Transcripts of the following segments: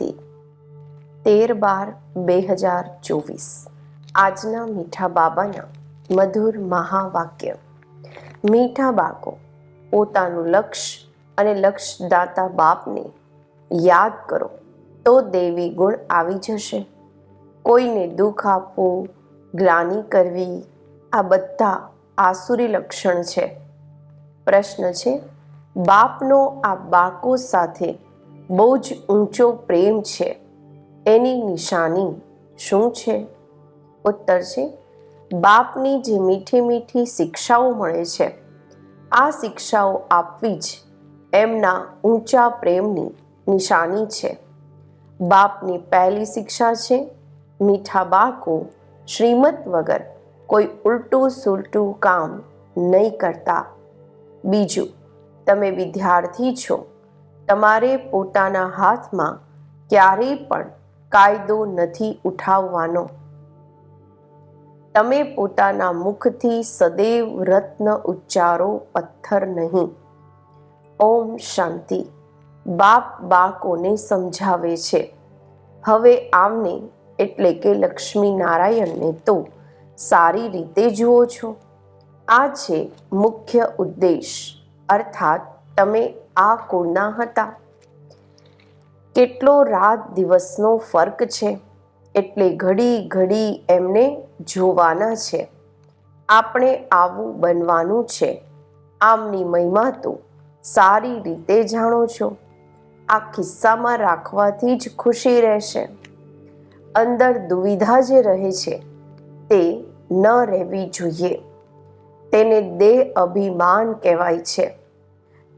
શાંતિ તેર બાર બે હજાર ચોવીસ. આજના મીઠા બાબાના મધુર મહાવાક્ય. મીઠા બાળકો, પોતાનું લક્ષ્ય અને લક્ષ્યદાતા બાપને યાદ કરો, તો દેવી ગુણ આવી જશે. કોઈને દુઃખ આપવું, ગ્લાની કરવી, આ બધા આસુરી લક્ષણ છે. પ્રશ્ન છે, બાપનો આ બાળકો સાથે બહુ જ ઊંચો પ્રેમ છે. એની નિશાની શું છે? ઉત્તર છે, બાપની જે મીઠી મીઠી શિક્ષાઓ મળે છે, આ શિક્ષાઓ આપવી જ એમના ઊંચા પ્રેમની નિશાની છે. બાપની પહેલી શિક્ષા છે, મીઠા બાળકો શ્રીમત વગર કોઈ ઉલટું સુલટું કામ નહીં કરતા. બીજું, તમે વિદ્યાર્થી છો તમારે પોતાના હાથમાં ક્યારેય પણ કાયદો નથી ઉઠાવવાનો. તમે પોતાના મુખથી સદૈવ રત્ન ઉચ્ચારો પથ્થર નહીં. ઓમ શાંતિ. બાપ બાળકોને સમજાવે છે. હવે આમને એટલે કે લક્ષ્મી નારાયણને તો સારી રીતે જુઓ છો. આ છે મુખ્ય ઉદ્દેશ, અર્થાત તમે આ કુળના હતા. કેટલો રાત દિવસનો ફર્ક છે. એટલે ઘડી ઘડી એમને જોવાના છે. આપણે આવું બનવાનું છે. આમની મહિમા તો સારી રીતે જાણો છો. આ કિસ્સામાં રાખવાથી જ ખુશી રહેશે. અંદર દુવિધા જે રહે છે, તે ન રહેવી જોઈએ. તેને દેહ અભિમાન કહેવાય છે.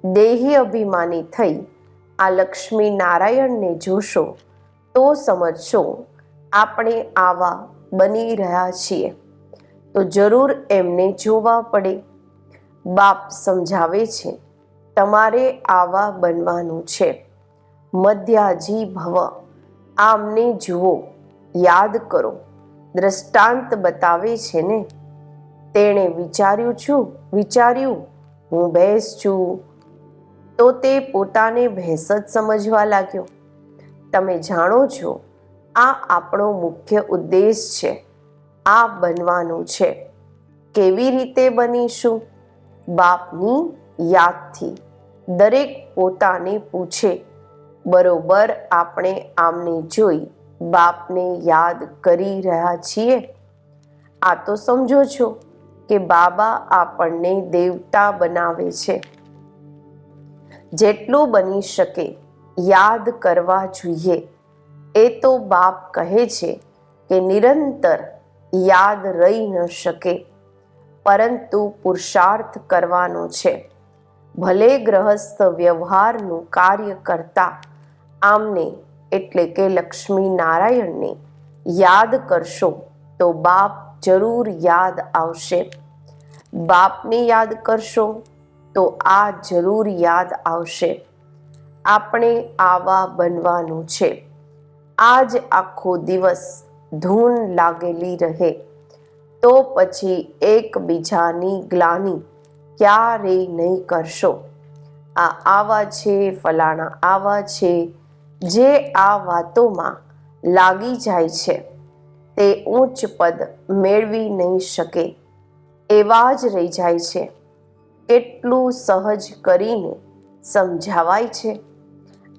દેહી અભિમાની થઈ આ લક્ષ્મી નારાયણને જોશો તો સમજશો આપણે આવા બની રહ્યા છીએ. તો જરૂર એમને જોવા પડે. બાપ સમજાવે છે, તમારે આવા બનવાનું છે. મધ્યાજી ભવ, આમને જુઓ, યાદ કરો. દ્રષ્ટાંત બતાવે છે ને. તેણે વિચાર્યું છું, વિચાર્યું, હું બેસ છું. તો તે પોતાને ભેંસ જ સમજવા લાગ્યો. તમે જાણો છો, આ આપણો મુખ્ય ઉદ્દેશ છે. આ બનવાનું છે. કેવી રીતે બનીશું? બાપની યાદથી. દરેક પોતાને પૂછે. બરોબર આપણે આમને જોઈ બાપને યાદ કરી રહ્યા છીએ? આ તો સમજો છો કે બાબા આપણને દેવતા બનાવે છે. જેટલું બની શકે યાદ કરવા જોઈએ. એ તો બાપ કહે છે કે નિરંતર યાદ રહી ન શકે, પરંતુ પુરુષાર્થ કરવાનો છે. ભલે ગ્રહસ્થ વ્યવહારનું કાર્ય કરતા આમને એટલે કે લક્ષ્મી નારાયણને યાદ કરશો તો બાપ જરૂર યાદ આવશે. બાપને યાદ કરશો તો આ જરૂર યાદ આવશે. આપણે આવા બનવાનું છે. આજ આખો દિવસ ધૂન લાગેલી રહે. તો પછી એકબીજાની ગ્લાની ક્યારેય નહીં કરશો. આ આવા છે, ફલાણા આવા છે, જે આ વાતોમાં લાગી જાય છે. તે ઉચ્ચ પદ મેળવી નહીં શકે. એવા જ રહી જાય છે. કેટલું સહજ કરીને સમજાવાય છે.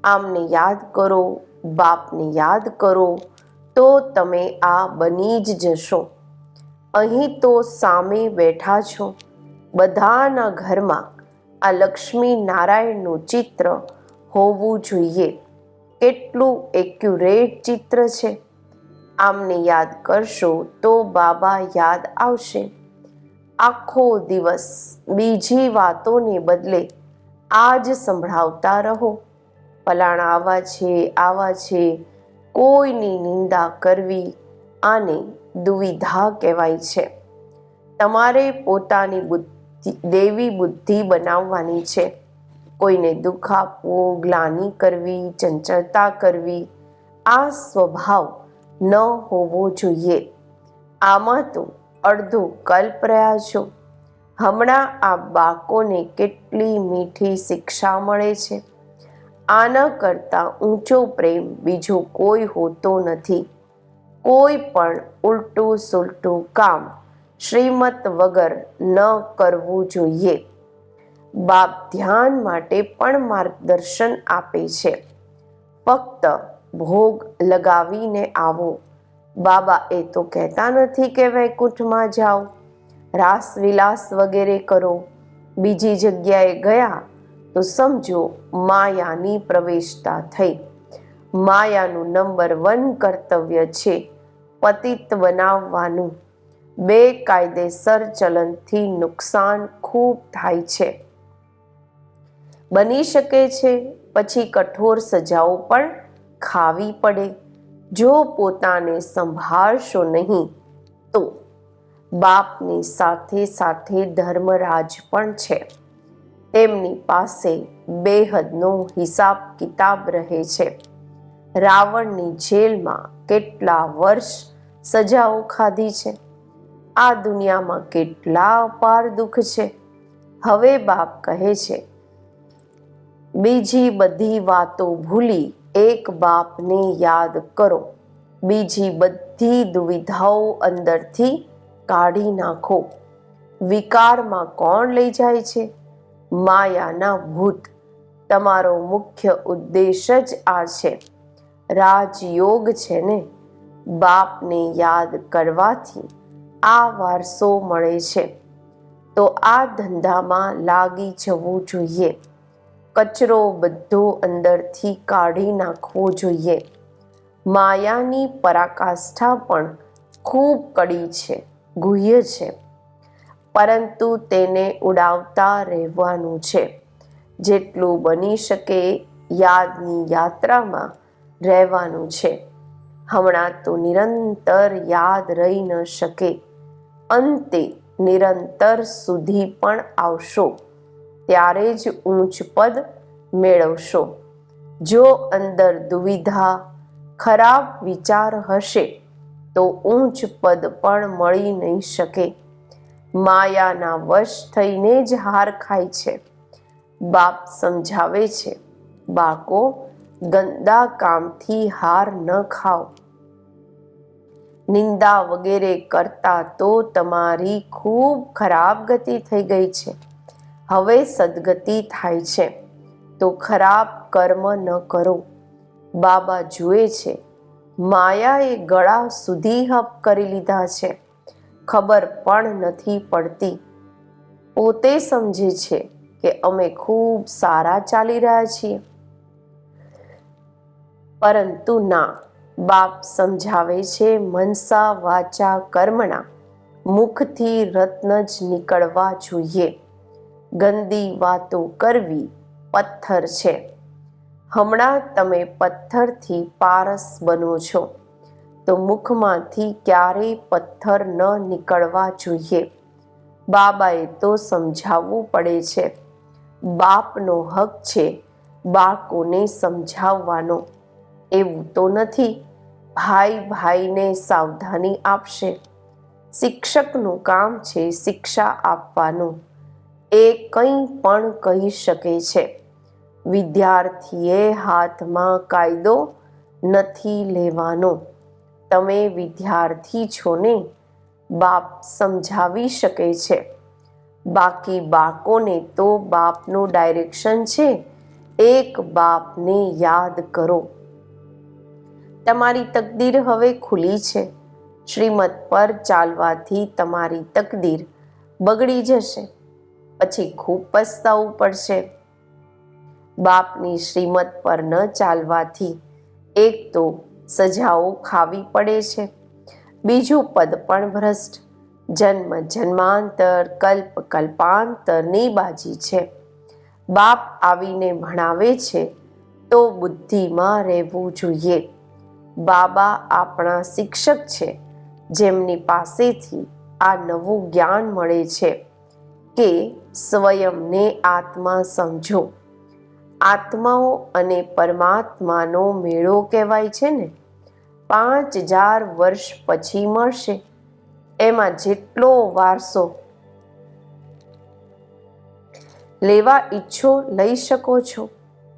આમને યાદ કરો, બાપને યાદ કરો, તો તમે આ બની જ જશો. અહીં તો સામે બેઠા છો. બધાના ઘરમાં આ લક્ષ્મી નારાયણનું ચિત્ર હોવું જોઈએ. કેટલું એક્યુરેટ ચિત્ર છે. આમને યાદ કરશો તો બાબા યાદ આવશે. આખો દિવસ બીજી વાતોને બદલે આ જ સંભળાવતા રહો. ફલાણા આવા છે આવા છે, કોઈની નિંદા કરવી આને દુવિધા કહેવાય છે. તમારે પોતાની બુદ્ધિ, દેવી બુદ્ધિ બનાવવાની છે. કોઈને દુઃખ આપવું, ગ્લાની કરવી, ચંચળતા કરવી, આ સ્વભાવ ન હોવો જોઈએ. આમાં તો અડધો કલ્પ રહ્યા છો. હમણાં આ બાળકોને કેટલી મીઠી શિક્ષા મળે છે. આના કરતાં ઊંચો પ્રેમ બીજો કોઈ હોતો નથી. કોઈ પણ ઉલટું સુલટું કામ શ્રીમત વગર ન કરવું જોઈએ. બાપ ધ્યાન માટે પણ માર્ગદર્શન આપે છે. ફક્ત ભોગ લગાવીને આવો. બાબા એ તો કહેતા નથી કે વૈકુંઠમાં જાઓ. રાસવિલાસ વગેરે કરો. બીજી જગ્યાએ ગયા તો સમજો માયાની પ્રવેશતા થઈ. માયાનું નંબર વન કર્તવ્ય છે પતિત બનાવવાનું. બે કાયદેસર ચલનથી નુકસાન ખૂબ થાય છે. બની શકે છે, પછી કઠોર સજાઓ પણ ખાવી પડે. જો પોતાને સંભાળશો નહીં, તો બાપની સાથે સાથે ધર્મરાજ પણ છે. તેમની પાસે બેહદનો હિસાબ કિતાબ રહે છે. રાવણની જેલમાં કેટલા વર્ષ સજાઓ ખાધી છે. આ દુનિયામાં કેટલા અપાર દુઃખ છે. હવે બાપ કહે છે, બીજી બધી વાતો ભૂલી એક બાપને યાદ કરો. બીજી બધી દુવિધાઓ અંદરથી કાઢી નાખો. વિકારમાં કોણ લઈ જાય છે? માયાના ભૂત. તમારો મુખ્ય ઉદ્દેશ જ આ છે. રાજયોગ છે ને? બાપને યાદ કરવાથી આ વારસો મળે છે. તો આ ધંધામાં લાગી જવું જોઈએ. કચરો બધો અંદરથી કાઢી નાખવો જોઈએ. માયાની પરાકાષ્ઠા પણ ખૂબ કડી છે, ગુહ્ય છે, પરંતુ તેને ઉડાવતા રહેવાનું છે. જેટલું બની શકે યાદની યાત્રામાં રહેવાનું છે. હમણાં તો નિરંતર યાદ રહી ન શકે. અંતે નિરંતર સુધી પણ આવશો. ત્યારે જ ઊંચ પદ મેળવશો. જો અંદર દુવિધા, ખરાબ વિચાર હશે, તો ઊંચ પદ પણ મળી નહીં શકે. માયાના વશ થઈને જ હાર ખાય છે. બાપ સમજાવે છે બાકો ગંદા કામથી હાર ન ખાઓ. નિંદા વગેરે કરતા તો તમારી ખૂબ ખરાબ ગતિ થઈ ગઈ છે. હવે સદગતિ થાય છે. તો ખરાબ કર્મ ન કરો. બાબા જુએ છે, માયાએ ગળા સુધી હપ કરી લીધા છે. ખબર પણ નથી પડતી. પોતે સમજે છે કે અમે ખૂબ સારા ચાલી રહ્યા છીએ. પરંતુ ના, બાપ સમજાવે છે મનસા વાચા કર્મણા મુખથી રત્ન જ નીકળવા જોઈએ. ગંદી વાતો કરવી પથ્થર છે. હમણાં તમે પથ્થરથી પારસ બનો છો. તો મુખમાંથી ક્યારેય પથ્થર ન નીકળવા જોઈએ. બાબાએ તો સમજાવવું પડે છે. બાપનો હક છે બાળકોને સમજાવવાનો. એવું તો નથી. ભાઈ ભાઈને સાવધાની આપશે. શિક્ષકનું કામ છે શિક્ષા આપવાનું. એ કંઈ પણ કહી શકે છે. વિદ્યાર્થીએ હાથમાં કાયદો નથી લેવાનો. તમે વિદ્યાર્થી છો ને, બાપ સમજાવી શકે છે. બાકી બાળકોને તો બાપનું ડાયરેક્શન છે, એક બાપને યાદ કરો. તમારી તકદીર હવે ખુલી છે. શ્રીમત પર ચાલવાથી તમારી તકદીર બગડી જશે. પછી ખૂબ પસ્તાવું પડશે. બાપની શ્રીમત પર ન ચાલવાથી એક તો સજાઓ ખાવી પડે છે. બીજું પદ પણ ભ્રષ્ટ. જન્મ જન્માંતર, કલ્પ કલ્પાંતરની બાજી છે. બાપ આવીને ભણાવે છે તો બુદ્ધિમાં રહેવું જોઈએ. બાબા આપણા શિક્ષક છે. જેમની પાસેથી આ નવું જ્ઞાન મળે છે. કે સ્વયંને આત્મા સમજો. આત્માઓ અને પરમાત્માનો મેળો કહેવાય છે ને? પાંચ હજાર વર્ષ પછી મળશે. એમાં જેટલો વારસો લેવા ઈચ્છો લઈ શકો છો.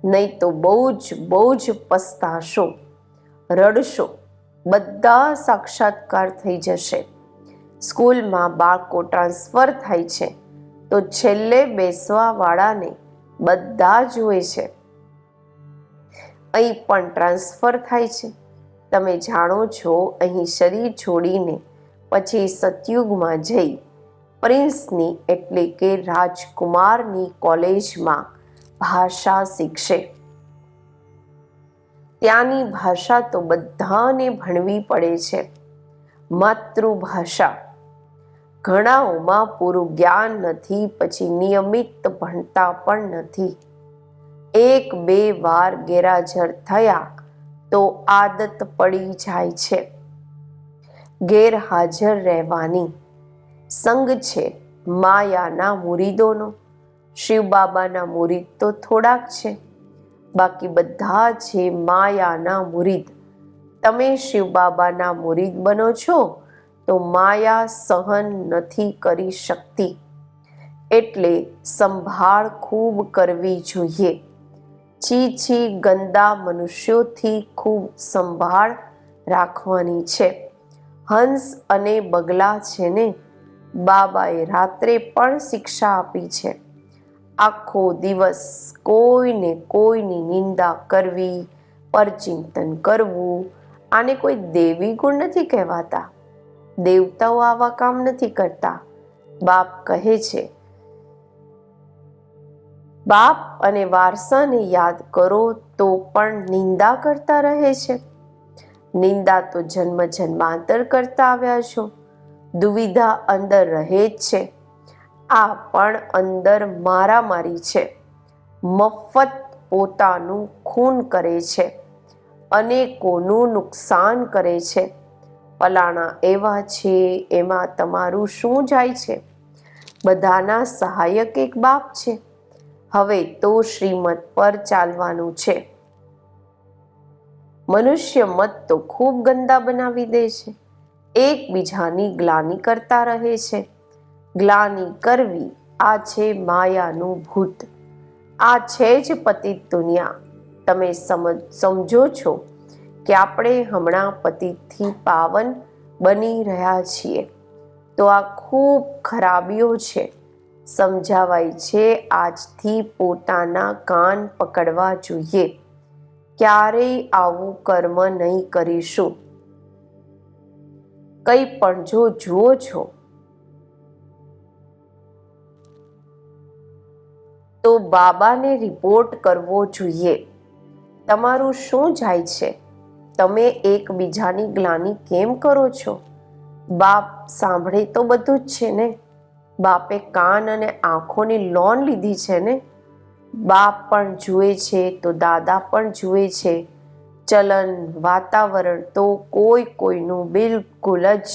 નહીં તો બહુ જ બહુ જ પસ્તાશો, રડશો, બધા સાક્ષાત્કાર થઈ જશે. સ્કૂલમાં બાળકો ટ્રાન્સફર થાય છે. તો છેલ્લે બેસવા વાળાને બધા જુએ છે. અહીં પણ ટ્રાન્સફર થાય છે. તમે જાણો છો, અહીં શરીર છોડીને પછી સતયુગમાં જઈ પ્રિન્સની એટલે કે રાજકુમારની કોલેજમાં ભાષા શીખશે. ત્યાંની ભાષા તો બધાને ભણવી પડે છે. માતૃભાષા. ઘણાઓમાં પૂરું જ્ઞાન નથી, પછી નિયમિત ભણતા પણ નથી. એક બે વાર ગેરહાજર થયા તો આદત પડી જાય છે. ગેરહાજર રહેવાની સંગ છે માયાના મુરીદોનો. શિવ બાબાના મુરીદ તો થોડાક છે. બાકી બધા છે માયાના મુરીદ. તમે શિવ બાબાના મુરીદ બનો છો? તો માયા સહન નથી કરી શકતી. એટલે સંભાળ ખૂબ કરવી જોઈએ. છી છી ગંદા મનુષ્યોથી ખૂબ સંભાળ રાખવાની છે. હંસ અને બગલા છે ને, બાબાએ રાત્રે પણ શિક્ષા આપી છે. આખો દિવસ કોઈને કોઈની નિંદા કરવી, પરચિંતન કરવું, આને કોઈ દેવી ગુણ નથી કહેવાતા. દેવતાઓ આવા કામ નથી કરતા. બાપ કહે છે, બાપ અને વારસાને યાદ કરો તો પણ નિંદા કરતા રહે છે. નિંદા તો જન્મ જન્માંતર કરતા આવ્યા છો. દુવિધા અંદર રહે જ છે. આ પણ અંદર મારામારી છે. મફત પોતાનું ખૂન કરે છે. અનેકોનું નુકસાન કરે છે. પલાણા એવા છે, એમાં તમારું શું જાય છે? બધાના સહાયક એક બાપ છે. હવે તો શ્રીમત પર ચાલવાનું છે. મનુષ્ય મત તો ખૂબ ગંદા બનાવી દે છે. એકબીજાની ગ્લાની કરતા રહે છે. ગ્લાની કરવી આ છે માયાનું ભૂત. આ છે જ પતિત દુનિયા. તમે સમજ, સમજો છો? કે આપણે હમણાં પતિથી પાવન બની રહ્યા છીએ. તો આ ખૂબ ખરાબીઓ છે. સમજાવાય છે આજથી પોતાના કાન પકડવા જોઈએ. ક્યારેય આવું કર્મ નહીં કરીશું. કંઈ પણ જો જુઓ છો. તો બાબાને રિપોર્ટ કરવો જોઈએ. તમારું શું જાય છે? તમે એકબીજાની ગ્લાની કેમ કરો છો? બાપ સાંભળે તો બધું જ છે ને? બાપે કાન અને આંખોની લોન લીધી છે ને? બાપ પણ જુએ છે તો દાદા પણ જુએ છે. ચલન, વાતાવરણ તો કોઈ કોઈનું બિલકુલ જ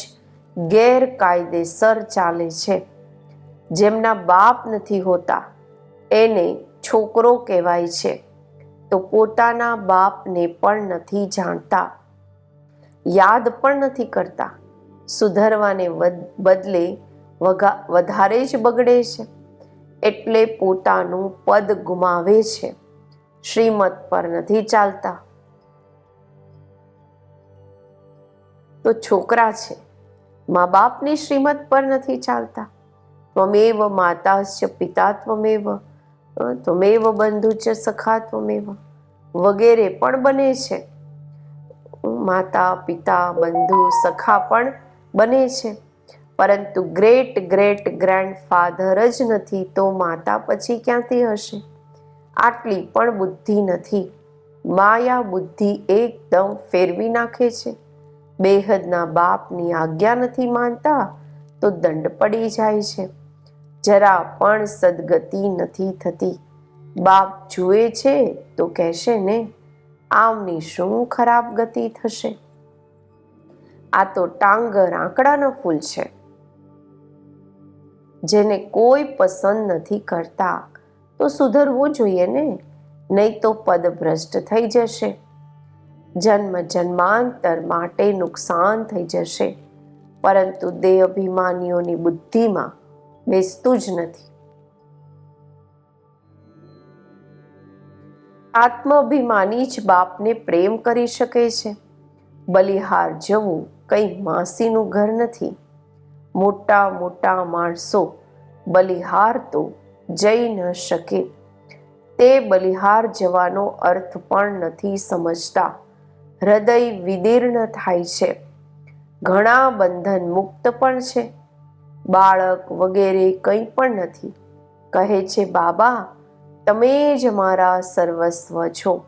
ગેરકાયદેસર ચાલે છે. જેમના બાપ નથી હોતા, એને છોકરો કહેવાય છે. તો પોતાના બાપને પણ નથી જાણતા. યાદ પણ નથી કરતા. સુધરવાને બદલે વધારે જ બગડે છે. એટલે પોતાનું પદ ગુમાવે છે. શ્રીમત પર નથી ચાલતા. તો છોકરા છે. મા બાપની શ્રીમત પર નથી ચાલતા. ત્વમેવ માતા પિતા ત્વમેવ ત્વમેવ બંધુ છે સખા ત્વમેવ વગેરે પણ બને છે. માતા, પિતા, બંધુ, સખા પણ બને છે. પરંતુ ગ્રેટ ગ્રેટ ગ્રેન્ડ ફાધર જ નથી તો માતા પછી ક્યાંથી હશે? આટલી પણ બુદ્ધિ નથી. માયા બુદ્ધિ એકદમ ફેરવી નાખે છે. બેહદના બાપની આજ્ઞા નથી માનતા તો દંડ પડી જાય છે. જરા પણ સદગતિ નથી થતી. બાપ જુએ છે તો કહેશે ને આમની શું ખરાબ ગતિ થશે? આ તો ટાંગર આંકડાનો ફૂલ છે. જેને કોઈ પસંદ નથી કરતા, તો સુધરવું જોઈએ ને, નહીં તો પદભ્રષ્ટ થઈ જશે. જન્મ જન્માંતર માટે નુકસાન થઈ જશે. પરંતુ દેહ અભિમાનીઓની બુદ્ધિમાં બેસતું જ નથી. આત્માભિમાની જ બાપને પ્રેમ કરી શકે છે. બલિહાર જવું કંઈ માસીનું ઘર નથી. મોટા મોટા માણસો બલિહાર તો જઈ ન શકે. તે બલિહાર જવાનો અર્થ પણ નથી સમજતા. હૃદય વિદીર્ણ થાય છે. ઘણા બંધન મુક્ત પણ છે. બાળક વગેરે કંઈ પણ નથી. કહે છે, બાબા, તમે જ મારા સર્વસ્વ છો.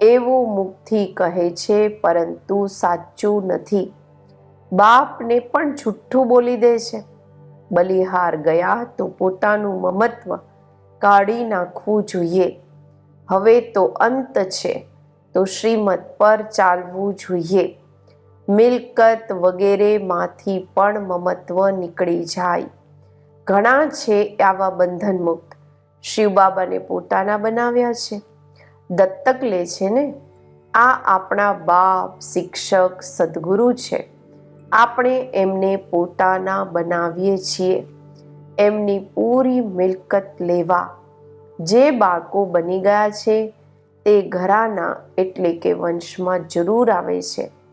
એવું મુખથી કહે છે, પરંતુ સાચું નથી. બાપને પણ જુઠ્ઠું બોલી દે છે. બલિહાર ગયા તો પોતાનું મમત્વ કાઢી નાખવું જોઈએ. હવે તો અંત છે. તો શ્રીમત પર ચાલવું જોઈએ. મિલકત વગેરેમાંથી પણ મમત્વ નીકળી જાય. ઘણા છે આવા બંધન મુક્ત શિવબાબાને પોતાના બનાવ્યા છે. દત્તક લે છે ને? આ આપણા બાપ, શિક્ષક, સદગુરુ છે. આપણે એમને પોતાના બનાવીએ છીએ. એમની પૂરી મિલકત લેવા. જે બાળકો બની ગયા છે તે ઘરાના એટલે કે વંશમાં જરૂર આવે છે.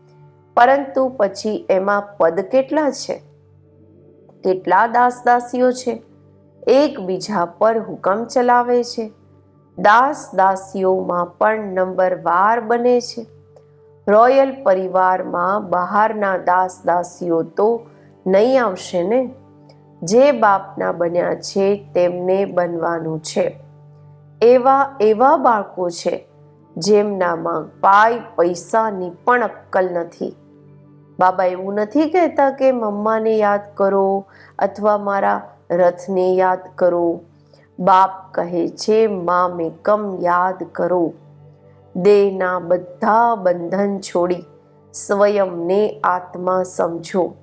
પરંતુ પછી એમાં પદ કેટલા છે? કેટલા દાસ દાસીઓ છે? એકબીજા પર હુકમ ચલાવે છે. દાસ દાસીઓમાં પણ નંબર વાર બને છે. રોયલ પરિવારમાં બહારના દાસ દાસીઓ તો નહીં આવશે ને? જે બાપના બન્યા છે તેમને બનવાનું છે. એવા એવા બાળકો છે જેમનામાં પાય પૈસાની પણ અક્કલ નથી. બાબા, એવું નથી કહેતા કે મમ્માને યાદ કરો અથવા મારા રથને યાદ કરો. બાપ કહે છે મા મેકમ યાદ કરો. દેહના બધા બંધન છોડી સ્વયંને આત્મા સમજો.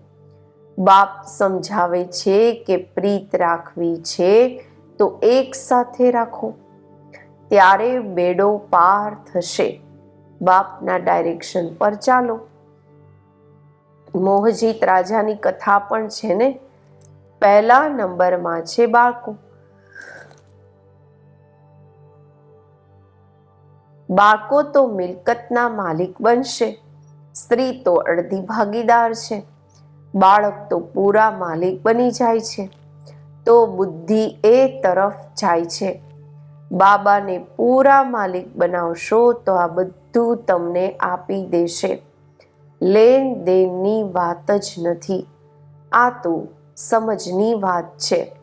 બાપ સમજાવે છે કે પ્રીત રાખવી છે તો એક સાથે રાખો. ત્યારે બેડો પાર થશે. બાપના ડાયરેક્શન પર ચાલો. મોહજીત રાજાની કથા પણ છે ને? પહેલા નંબરમાં છે બાળકો. બાળકો તો મિલકતના માલિક બનશે. સ્ત્રી તો અડધી ભાગીદાર છે. બાળક તો પૂરા માલિક બની જાય છે. તો બુદ્ધિ એ તરફ જાય છે. બાબાને પૂરા માલિક બનાવશો તો આ બધું તમને આપી દેશે. લેન દેણની વાત જ નથી. આ તો સમજની વાત છે.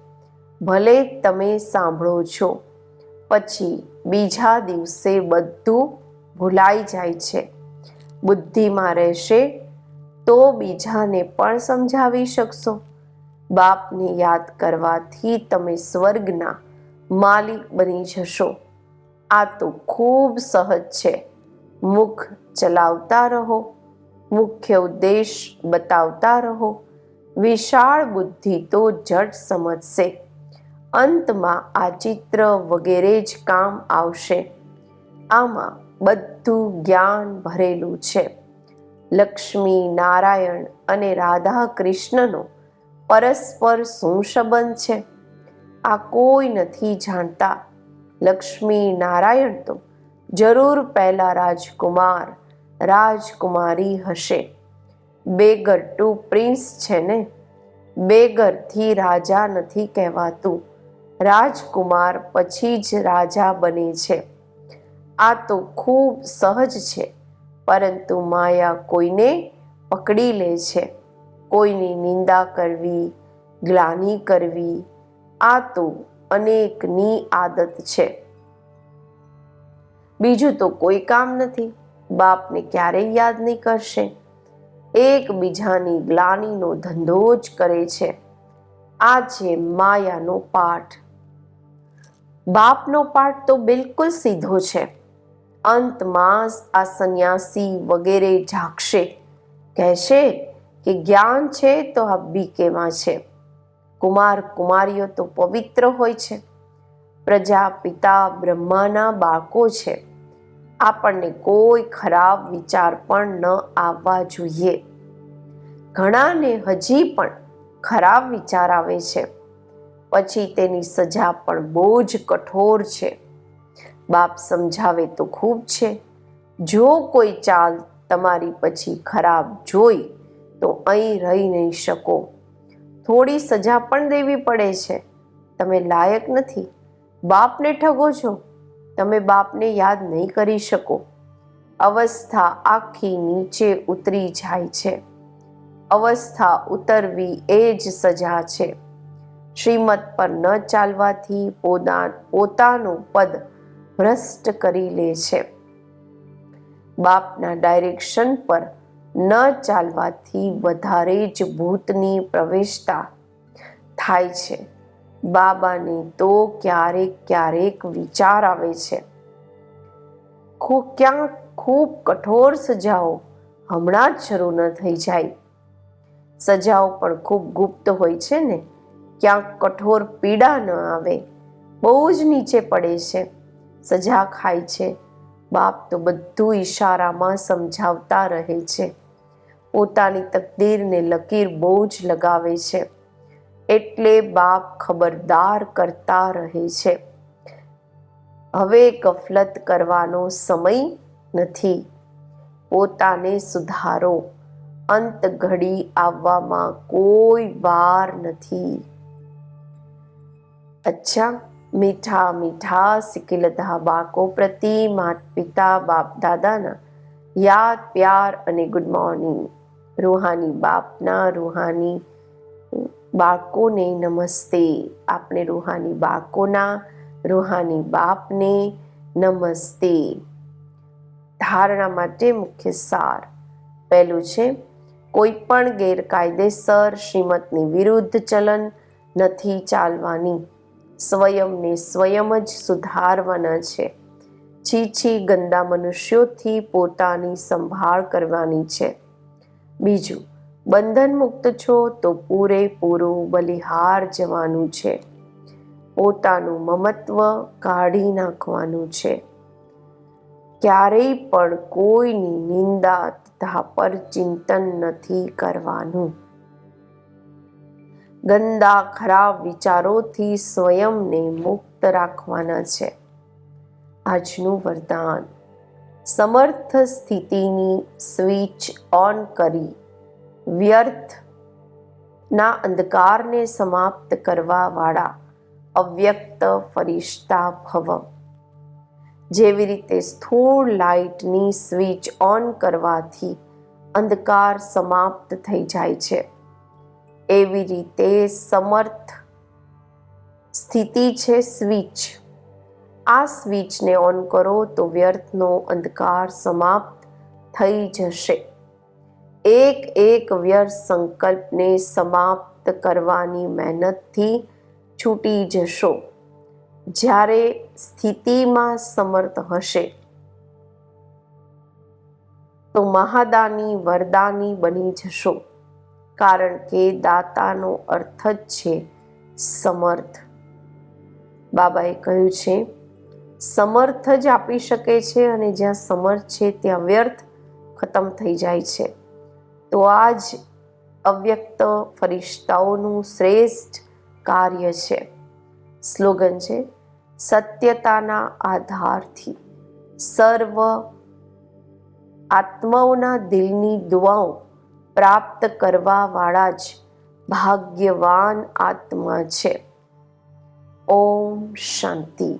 ભલે તમે સાંભળો છો. પછી બીજા દિવસે બધું ભૂલાઈ જાય છે. બુદ્ધિમાં રહેશે તો બીજાને પણ સમજાવી શકશો. બાપને યાદ કરવાથી તમે સ્વર્ગના માલિક બની જશો. આ તો ખૂબ સહજ છે. મુખ ચલાવતા રહો. મુખ્ય ઉદ્દેશ બતાવતા રહો. વિશાળ બુદ્ધિ તો જટ સમજશે. અંતમાં આ ચિત્ર વગેરે જ કામ આવશે. આમાં બધું જ્ઞાન ભરેલું છે. લક્ષ્મી નારાયણ અને રાધા કૃષ્ણનો પરસ્પર શું સંબંધ છે. આ કોઈ નથી જાણતા. લક્ષ્મી નારાયણ તો જરૂર પહેલા રાજકુમાર રાજકુમારી હશે. બેગર ટુ પ્રિન્સ છે ને? બેગરથી રાજા નથી કહેવાતું. રાજકુમાર પછી જ રાજા બને છે. આ તો ખૂબ સહજ છે, પરંતુ માયા કોઈને પકડી લે છે. કોઈની નિંદા કરવી, ગ્લાની કરવી, આ તો અનેકની આદત છે. બીજું તો કોઈ કામ નથી. બાપને ક્યારેય યાદ નહીં કરશે. એકબીજાની ગ્લાનીનો ધંધો જ કરે છે. આ છે માયાનો પાઠ. બાપનો પાઠ તો બિલકુલ સીધો છે. અંતમાં આ સંન્યાસી વગેરે ઝાકશે કહેશે કે જ્ઞાન છે તો આ બીકેમાં છે. કુમાર કુમારીઓ તો પવિત્ર હોય છે. પ્રજા પિતા બ્રહ્માના બાળકો છે. આપણને કોઈ ખરાબ વિચાર પણ ન આવવા જોઈએ. ઘણાને હજી પણ ખરાબ વિચાર આવે છે. પછી તેની સજા પણ બહુ જ કઠોર છે. બાપ સમજાવે તો ખૂબ છે. જો કોઈ ચાલ તમારી પછી ખરાબ જોઈ, તો અહીં રહી નહીં શકો. થોડી સજા પણ દેવી પડે છે. તમે લાયક નથી. બાપને ઠગો છો. તમે બાપને યાદ નહીં કરી શકો. અવસ્થા આખી નીચે ઉતરી જાય છે. અવસ્થા ઉતરવી એ જ સજા છે. શ્રીમત પર ન ચાલવાથી પોતા પોતાનું પદ ભ્રષ્ટ કરી લે છે. બાપના ડાયરેક્શન પર ન ચાલવાથી વધારે જ ભૂતની પ્રવેશતા થાય છે. બાબાને તો ક્યારેક ક્યારેક વિચાર આવે છે. ખૂબ ક્યાંક ખૂબ કઠોર સજાઓ હમણાં જ શરૂ ન થઈ જાય. સજાઓ પણ ખૂબ ગુપ્ત હોય છે ને, ક્યાંક કઠોર પીડા ન આવે, બહુ જ નીચે પડે છે. સજા ખાય છે, બાપ તો બધું ઈશારામાં સમજાવતા રહે છે. પોતાની તકદીરને લકીર બહુ જ લગાવે છે. એટલે બાપ ખબરદાર કરતા રહે છે. હવે ગફલત કરવાનો સમય નથી. પોતાને સુધારો. અંત ઘડી આવવામાં કોઈ વાર નથી. અચ્છા, મીઠા મીઠા સિકિલધા બાળકો પ્રતિ માત પિતા, બાપ દાદાના યાદ, પ્યાર અને ગુડ મોર્નિંગ. રૂહાની બાપના રૂહાની બાળકોને નમસ્તે. આપણે રૂહાની બાળકોના, રૂહાની બાપને નમસ્તે. ધારણા માટે મુખ્ય સાર પહેલું છે કોઈ પણ ગેરકાયદેસર શ્રીમતની વિરુદ્ધ ચલન નથી ચાલવાની. સ્વયંને સ્વયં જ સુધારવાના છે. છી છી ગંદા મનુષ્યોથી પોતાની સંભાળ કરવાની છે. બીજું બંધન મુક્ત છો તો પૂરેપૂરું બલિહાર જવાનું છે. પોતાનું મમત્વ કાઢી નાખવાનું છે. ક્યારેય પણ કોઈની નિંદા તથા પર ચિંતન નથી કરવાનું. ગંદા ખરાબ વિચારોથી સ્વયંને મુક્ત રાખવાના છે. આજનું વરદાન. સમર્થ સ્થિતિની સ્વિચ ઓન કરી વ્યર્થ ના અંધકારને સમાપ્ત કરવાવાળા અવ્યક્ત ફરિશ્તા ભવ. જેવી રીતે સ્થૂળ લાઇટની સ્વિચ ઓન કરવાથી અંધકાર સમાપ્ત થઈ જાય છે. એવી રીતે સમર્થ સ્થિતિ છે સ્વિચ. આ સ્વિચને ઓન કરો તો વ્યર્થનો અંધકાર સમાપ્ત થઈ જશે. એક એક વ્યર્થ સંકલ્પને સમાપ્ત કરવાની મહેનતથી છૂટી જશો. જ્યારે સ્થિતિમાં સમર્થ હશે, તો મહાદાની વરદાની બની જશો. કારણ કે દાતાનો અર્થ જ છે સમર્થ. બાબાએ કહ્યું છે, સમર્થ જ આપી શકે છે અને જ્યાં સમર્થ છે, ત્યાં વ્યર્થ ખતમ થઈ જાય છે. તો આ જ અવ્યક્ત ફરિશ્તાઓનું શ્રેષ્ઠ કાર્ય છે. સ્લોગન છે, સત્યતાના આધારથી સર્વ આત્માઓના દિલની દુઆઓ પ્રાપ્ત કરવાવાળા જ ભાગ્યવાન આત્મા છે. ઓમ શાંતિ.